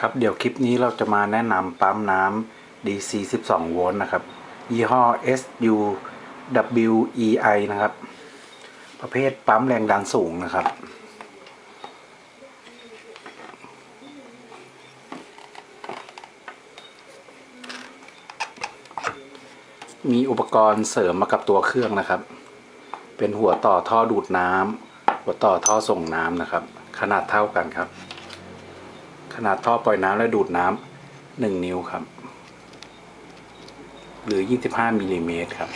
ครับเดี๋ยวคลิปนี้เราจะมาแนะนำปั๊มน้ำ DC 12 โวลต์นะครับ ยี่ห้อ SUWEI นะครับ ประเภทปั๊มแรงดันสูงนะครับ มีอุปกรณ์เสริมมากับตัวเครื่องนะครับ เป็นหัวต่อท่อดูดน้ำหัวต่อท่อส่งน้ำนะครับ ขนาดเท่ากันครับ ขนาดท่อปล่อยน้ำและดูดน้ำหนึ่งนิ้วครับ หรือ 25มิลลิเมตรครับ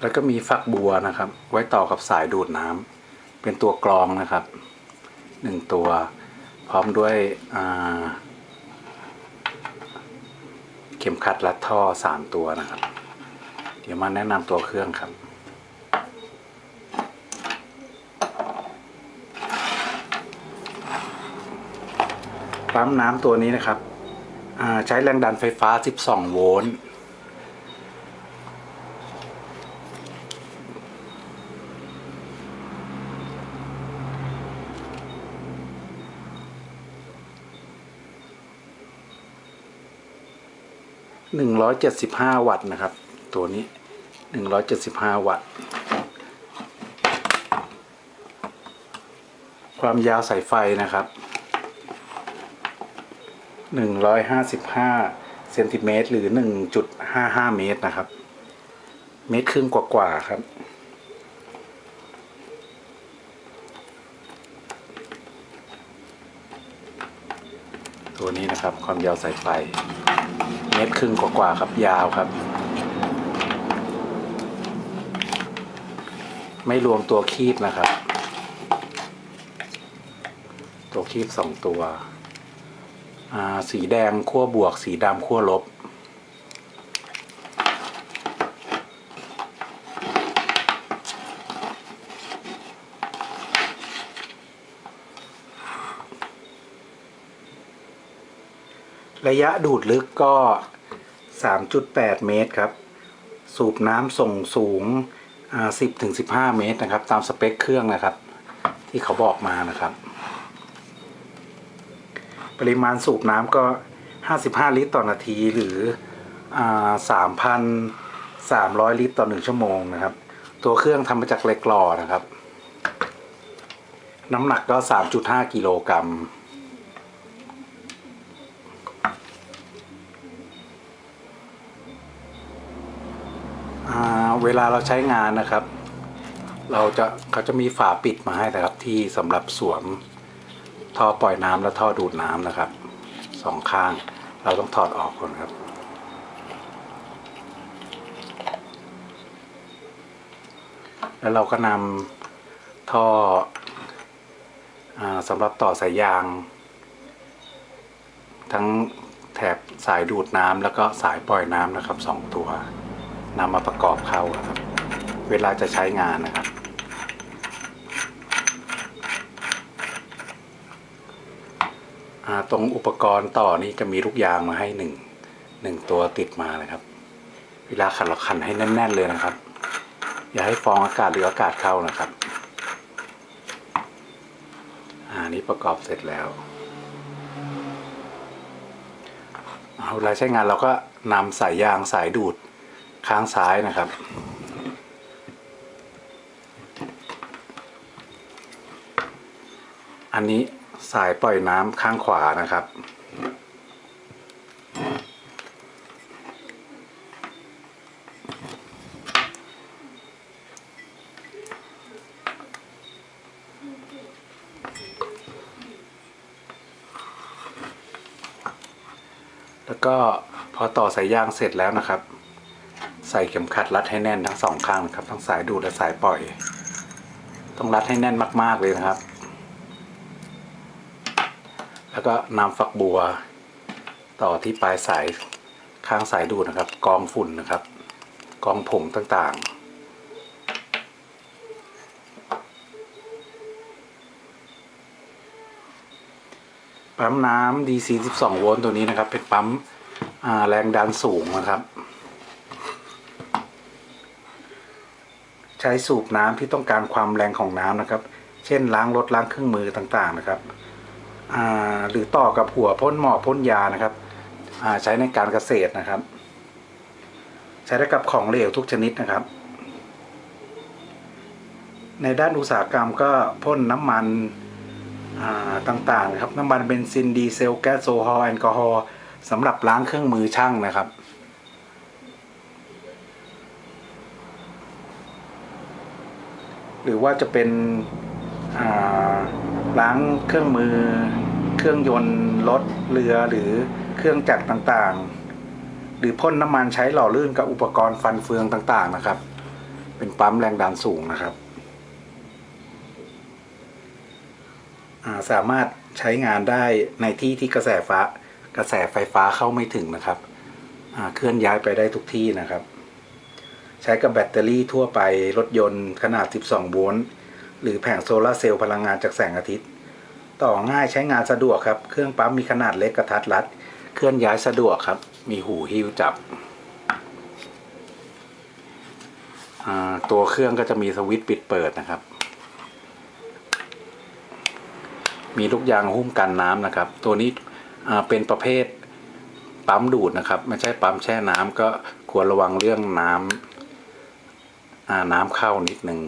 แล้วก็มีฝักบัวนะครับ ไว้ต่อกับสายดูดน้ำเป็นตัวกรองนะครับหนึ่งตัว พร้อมด้วยเข็มขัดรัดท่อสามตัวนะครับ เดี๋ยวมาแนะนำตัวเครื่องครับ ปั๊มน้ำตัวนี้นะครับใช้แรงดันไฟฟ้า 12 โวลต์ หนึ่งร้อยเจ็ดสิบห้าวัตต์นะครับ ตัวนี้หนึ่งร้อยเจ็ดสิบห้าวัตต์ ความยาวสายไฟนะครับหนึ่งร้อยห้าสิบห้าเซนติเมตรหรือหนึ่งจุดห้าห้าเมตรนะครับ เมตรครึ่งกว่าๆครับตัวนี้นะครับความยาวสายไฟ เมตรครึ่งกว่าๆครับยาวครับ ไม่รวมตัวคีบนะครับ ตัวคีบสองตัว สีแดงขั้วบวก สีดำขั้วลบ ระยะดูดลึกก็ 3.8 เมตรครับ สูบน้ำส่งสูงอ่า10ถึง15 เมตรนะครับ ตามสเปคเครื่องนะครับ ที่เขาบอกมานะครับ ปริมาณสูบน้ำก็ 55 ลิตรต่อนาทีหรืออ่า3,300 ลิตรต่อ 1 ชั่วโมงนะครับ ตัวเครื่องทำมาจากเหล็กหล่อนะครับ น้ำหนักก็ 3.5 กิโลกรัม เวลาเราใช้งานนะครับ เราจะเขาจะมีฝาปิดมาให้นะครับ ที่สำหรับสวมท่อปล่อยน้ำและท่อดูดน้ำนะครับสองข้าง เราต้องถอดออกก่อนครับ แล้วเราก็นำท่ออสำหรับต่อสายยาง ทั้งแถบสายดูดน้ำแล้วก็สายปล่อยน้ำนะครับสองตัว นำมาประกอบเข้าครับ เวลาจะใช้งานนะครับอ่าตรงอุปกรณ์ต่อนี้จะมีลูกยางมาให้หนึ่งหนึ่งตัวติดมานะครับ เวลาขันเราขันให้แน่น ๆ เลยนะครับ อย่าให้ฟองอากาศหรืออากาศเข้านะครับอ่านี้ประกอบเสร็จแล้วเอาเวลาใช้งานเราก็นำสายยางสายดูด ข้างซ้ายนะครับ อันนี้สายปล่อยน้ำข้างขวานะครับ แล้วก็พอต่อสายยางเสร็จแล้วนะครับ ใส่เข็มขัดรัดให้แน่นทั้งสองข้างนะครับ ทั้งสายดูดและสายปล่อย ต้องรัดให้แน่นมาก ๆเลยนะครับ แล้วก็นำฝักบัว ต่อที่ปลายสายข้างสายดูดนะครับ กองฝุ่นนะครับ กองผงต่างๆปั๊มน้ำ DC 12 โวลต์ตัวนี้นะครับ เป็นปั๊มแรงดันสูงนะครับ ใช้สูบน้ำที่ต้องการความแรงของน้ำนะครับ เช่นล้างรถล้างเครื่องมือต่างๆนะครับหรือต่อกับหัวพ่นหมอกพ่นยานะครับใช้ในการเกษตรนะครับ ใช้ได้กับของเหลวทุกชนิดนะครับ ในด้านอุตสาหกรรมก็พ่นน้ำมันต่างๆนะครับ น้ำมันเบนซินดีเซลแก๊สโซฮอลแอลกอฮอล์สำหรับล้างเครื่องมือช่างนะครับ หรือว่าจะเป็นล้างเครื่องมือ เครื่องยนต์รถเรือหรือเครื่องจักรต่างๆ หรือพ่นน้ำมันใช้หล่อลื่นกับอุปกรณ์ฟันเฟืองต่างๆนะครับ เป็นปั๊มแรงดันสูงนะครับาสามารถใช้งานได้ในที่ที่กระแสฟ้ากระแสไฟฟ้าเข้าไม่ถึงนะครับเคลื่อนย้ายไปได้ทุกที่นะครับ ใช้กับแบตเตอรี่ทั่วไปรถยนต์ขนาด 12 โวลต์ หรือแผงโซลาร์เซลล์พลังงานจากแสงอาทิตย์ ต่อง่ายใช้งานสะดวกครับ เครื่องปั๊มมีขนาดเล็กกระทัดรัด เคลื่อนย้ายสะดวกครับ มีหูหิ้วจับ ตัวเครื่องก็จะมีสวิตช์ปิดเปิดนะครับ มีลูกยางหุ้มกันน้ำนะครับ ตัวนี้เป็นประเภทปั๊มดูดนะครับ ไม่ใช่ปั๊มแช่น้ำก็ควรระวังเรื่องน้ำ น้ำเข้านิดหนึ่ง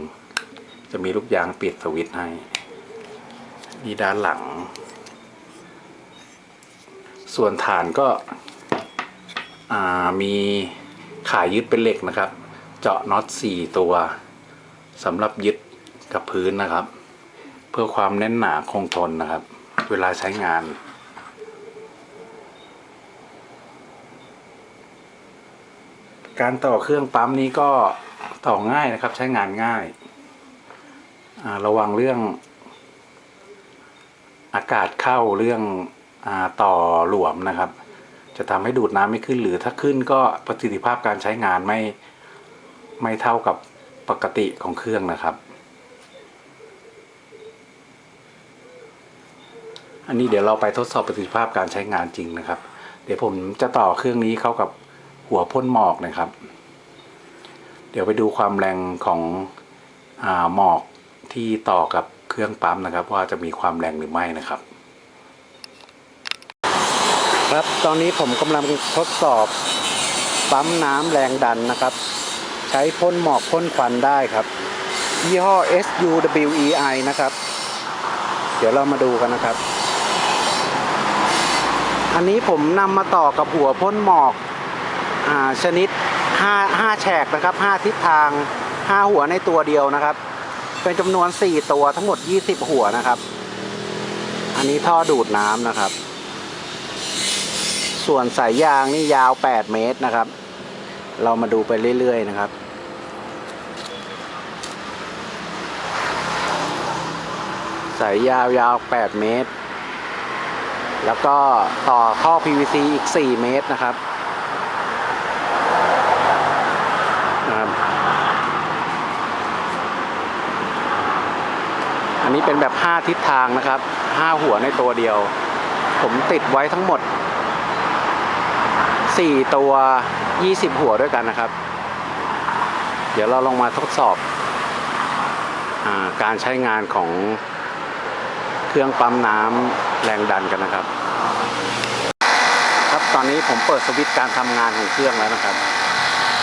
จะมีลูกยางปิดสวิตช์ให้นี่ด้านหลัง ส่วนฐานก็มีขายึดเป็นเหล็กนะครับ เจาะน็อตสี่ตัวสำหรับยึดกับพื้นนะครับ เพื่อความแน่นหนาคงทนนะครับ เวลาใช้งานการต่อเครื่องปั๊มนี้ก็ ต่อง่ายนะครับใช้งานง่ายาระวังเรื่อง อากาศเข้าเรื่องอต่อหลวมนะครับ จะทำให้ดูดน้ำไม่ขึ้นหรือถ้าขึ้นก็ประสิทธิภาพการใช้งานไม่ไม่เท่ากับปกติของเครื่องนะครับ อันนี้เดี๋ยวเราไปทดสอบประสิทธิภาพการใช้งานจริงนะครับ เดี๋ยวผมจะต่อเครื่องนี้เข้ากับหัวพ่นหมอกนะครับ เดี๋ยวไปดูความแรงของอหมอกที่ต่อกับเครื่องปั๊มนะครับ ว่าจะมีความแรงหรือไม่นะครับ ครับตอนนี้ผมกำลังทดสอบปั๊มน้ำแรงดันนะครับ ใช้พ่นหมอกพ่นควันได้ครับยี่ห้อ SUWEI นะครับ เดี๋ยวเรามาดูกันนะครับ อันนี้ผมนำมาต่อกับหัวพ่นหมอกอ่าชนิด 5 5แฉกนะครับ 5 ทิศทาง 5 หัวในตัวเดียวนะครับ เป็นจำนวน 4 ตัวทั้งหมด 20 หัวนะครับ อันนี้ท่อดูดน้ำนะครับ ส่วนสายยางนี่ยาว 8 เมตรนะครับ เรามาดูไปเรื่อย ๆ นะครับสายยาวยาว 8 เมตร แล้วก็ต่อท่อ PVC อีก 4 เมตรนะครับนะครับ อันนี้ เป็นแบบ 5 ทิศทางนะครับ 5 หัวในตัวเดียว ผมติดไว้ทั้งหมด 4 ตัว 20 หัวด้วยกันนะครับ เดี๋ยวเราลองมาทดสอบอาการใช้งานของเครื่องปั๊มน้ำแรงดันกันนะครับ ครับตอนนี้ผมเปิดสวิตช์การทำงานของเครื่องแล้วนะครับ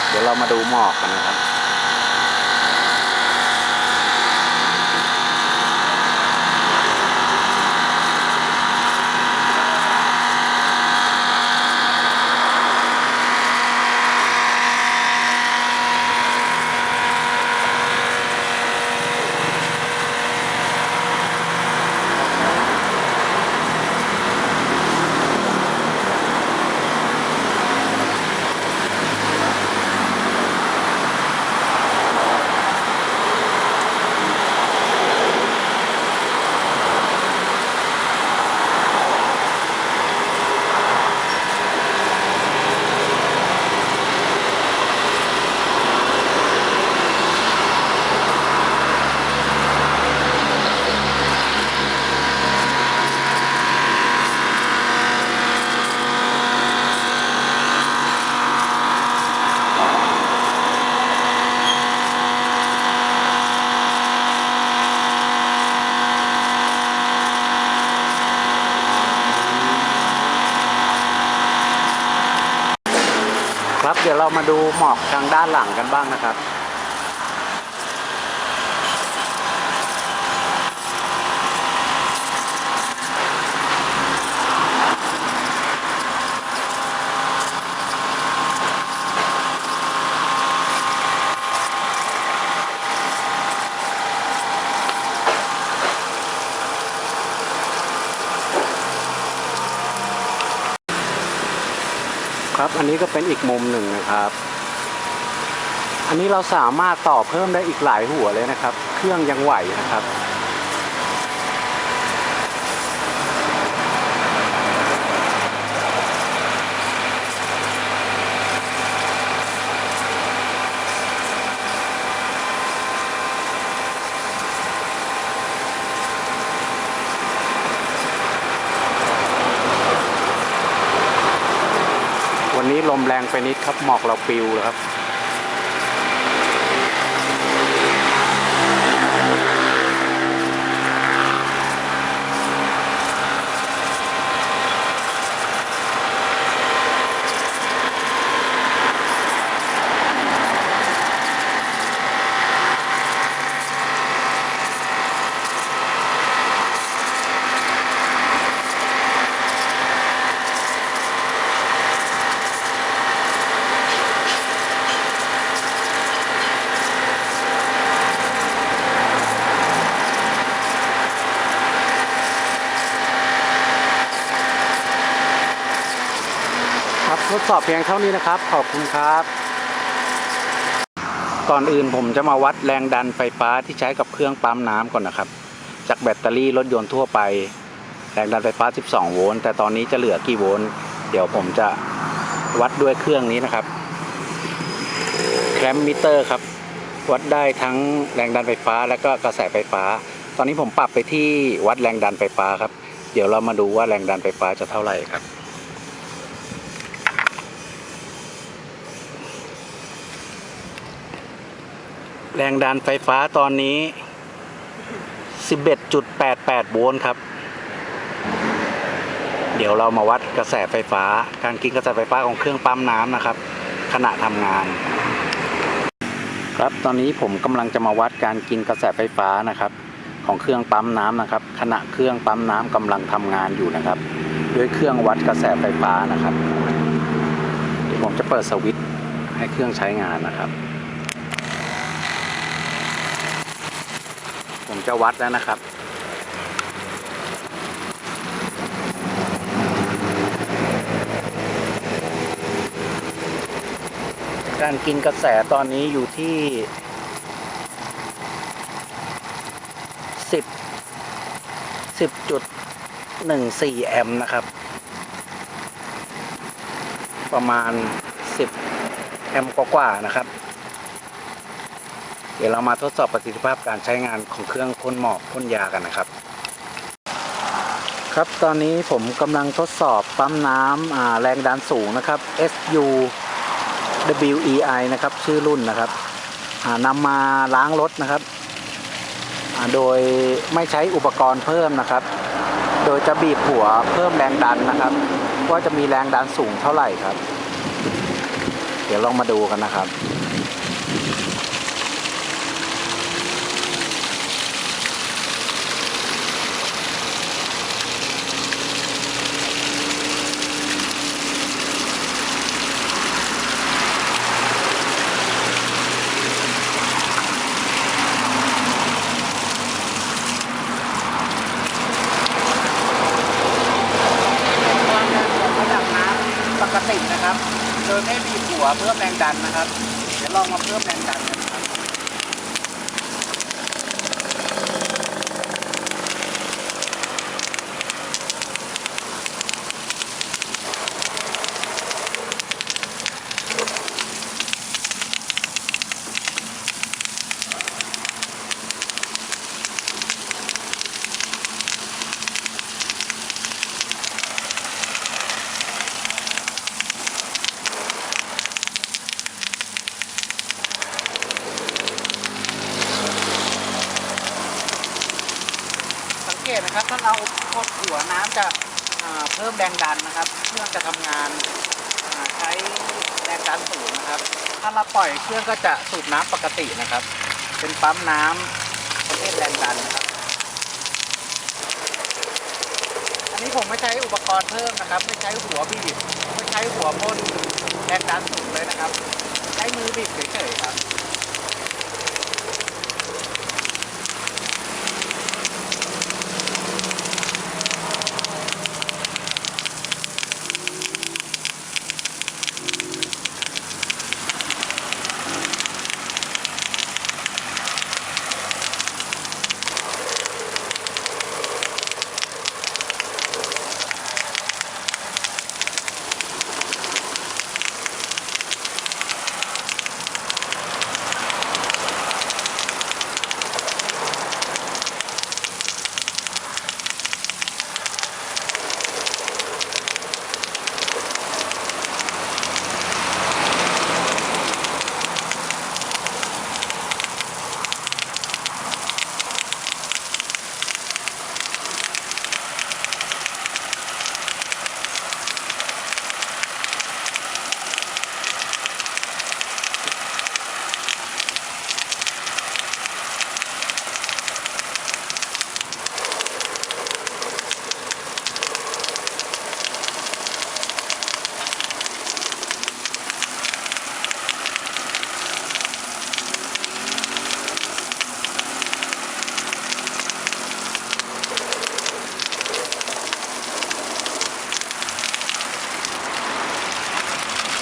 เดี๋ยวเรามาดูหมอกกันนะครับ เดี๋ยวเรามาดูหมอกทางด้านหลังกันบ้างนะครับ ครับ อันนี้ก็เป็นอีกมุมหนึ่งนะครับ อันนี้เราสามารถต่อเพิ่มได้อีกหลายหัวเลยนะครับ เครื่องยังไหวนะครับ วันนี้ลมแรงไปนิดครับหมอกเราปิวเลยครับ สอบเพียงเท่านี้นะครับ ขอบคุณครับ ก่อนอื่นผมจะมาวัดแรงดันไฟฟ้าที่ใช้กับเครื่องปั๊มน้ำก่อนนะครับ จากแบตเตอรี่รถยนต์ทั่วไป แรงดันไฟฟ้า 12 โวลต์แต่ตอนนี้จะเหลือกี่โวลต์เดี๋ยวผมจะวัดด้วยเครื่องนี้นะครับแคลมมิเตอร์ครับวัดได้ทั้งแรงดันไฟฟ้า และก็กระแสไฟฟ้า ตอนนี้ผมปรับไปที่วัดแรงดันไฟฟ้าครับ เดี๋ยวเรามาดูว่าแรงดันไฟฟ้าจะเท่าไหร่ครับ แรงดันไฟฟ้าตอนนี้ 11.88 โวลต์ครับ เดี๋ยวเรามาวัดกระแสไฟฟ้า การกินกระแสไฟฟ้าของเครื่องปั๊มน้ำนะครับ ขณะทำงาน ครับตอนนี้ผมกำลังจะมาวัดการกินกระแสไฟฟ้านะครับ ของเครื่องปั๊มน้ำนะครับ ขณะเครื่องปั๊มน้ำกำลังทำงานอยู่นะครับ ด้วยเครื่องวัดกระแสไฟฟ้านะครับผมจะเปิดสวิตช์ให้เครื่องใช้งานนะครับ ผมจะวัดแล้วนะครับ การกินกระแสตอนนี้อยู่ที่สิบสิบจุดหนึ่งสี่แอมป์นะครับ ประมาณสิบแอมป์กว่าๆนะครับ ดี๋ยวเรามาทดสอบประสิทธิภาพการใช้งานของเครื่องพ่นหมอกพ่นยากันนะครับ ครับตอนนี้ผมกำลังทดสอบปั๊มน้ำแรงดันสูงนะครับ SU WEI นะครับชื่อรุ่นนะครับนำมาล้างรถนะครับ โดยไม่ใช้อุปกรณ์เพิ่มนะครับ โดยจะบีบหัวเพิ่มแรงดันนะครับว่าจะมีแรงดันสูงเท่าไหร่ครับ เดี๋ยวลองมาดูกันนะครับ ความแรงของระดับน้ำปกติ นะครับ โดยไม่มีหัวเพื่อแรงดันนะครับ เดี๋ยวลองมาเพิ่มแรงดันกัน เกตนะครับถ้ากดหัวน้ำจะเพิ่มแรงดันนะครับเครื่องจะทำงานใช้แรงดันสูงนะครับ ถ้าเราปล่อยเครื่องก็จะสูบน้ำปกตินะครับ เป็นปั๊มน้ำประเภทแรงดันนะครับอันนี้ผมไม่ใช้อุปกรณ์เพิ่มนะครับ ไม่ใช้หัวบีบไม่ใช้หัวพ่นแรงดันสูงเลยนะครับ ใช้มือบีบเฉยๆครับ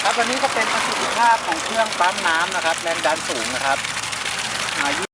ครับวันนี้ก็เปั๊มน้ำนะครับ แรงดันสูงนะครับ